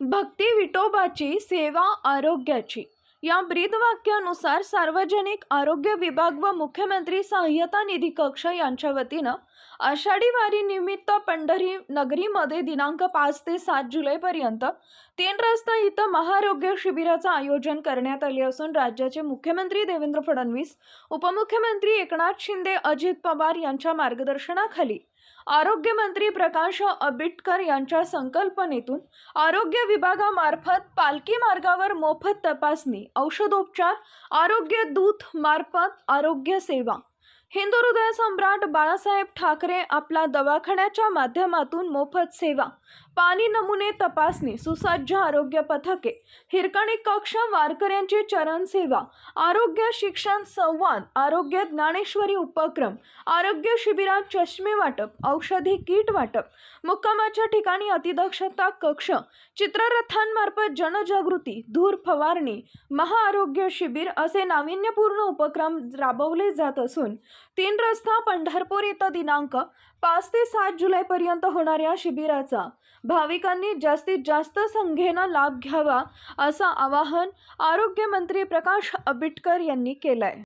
भक्ती विठोबाची सेवा आरोग्याची. या ब्रीदवाक्यानुसार सार्वजनिक आरोग्य विभाग व मुख्यमंत्री सहाय्यता निधी कक्ष यांच्या वतीनं आषाढी वारी निमित्त पंढरी नगरीमध्ये दिनांक पाच ते सात जुलैपर्यंत तीन रस्ता इथं महाआरोग्य शिबिराचं आयोजन करण्यात आले असून राज्याचे मुख्यमंत्री देवेंद्र फडणवीस उपमुख्यमंत्री एकनाथ शिंदे अजित पवार यांच्या मार्गदर्शनाखाली आरोग्यमंत्री प्रकाश आंबेडकर यांच्या संकल्पनेतून आरोग्य विभागामार्फत पालखी मार्गावर मोफत तपासणी औषधोपचार आरोग्य दूत मार्फत आरोग्य सेवा. हिंदू हृदय सम्राट बाळासाहेब ठाकरे आपला दवाखान्याच्या माध्यमातून मोफत सेवा पाणी नमुने तपासणी सुसज्ज आरोग्य पथके हिरकणी कक्ष वारकऱ्यांची चरण सेवा आरोग्य शिक्षण संवाद आरोग्य ज्ञानेश्वरी उपक्रम आरोग्य शिबिरात चष्मे वाटप औषधी किट वाटप मुक्कामाच्या ठिकाणी अतिदक्षता कक्ष चित्ररथांमार्फत जनजागृती धूर फवारणी महाआरोग्य शिबिर असे नाविन्यपूर्ण उपक्रम राबवले जात असून तीन रस्ता पंढरपूर येतं दिनांक पाच ते सात जुलैपर्यंत होणाऱ्या शिबिराचा. भाविकांनी जास्तीत जास्त संख्येनं लाभ घ्यावा असं आवाहन आरोग्यमंत्री प्रकाश आंबेडकर यांनी केलं आहे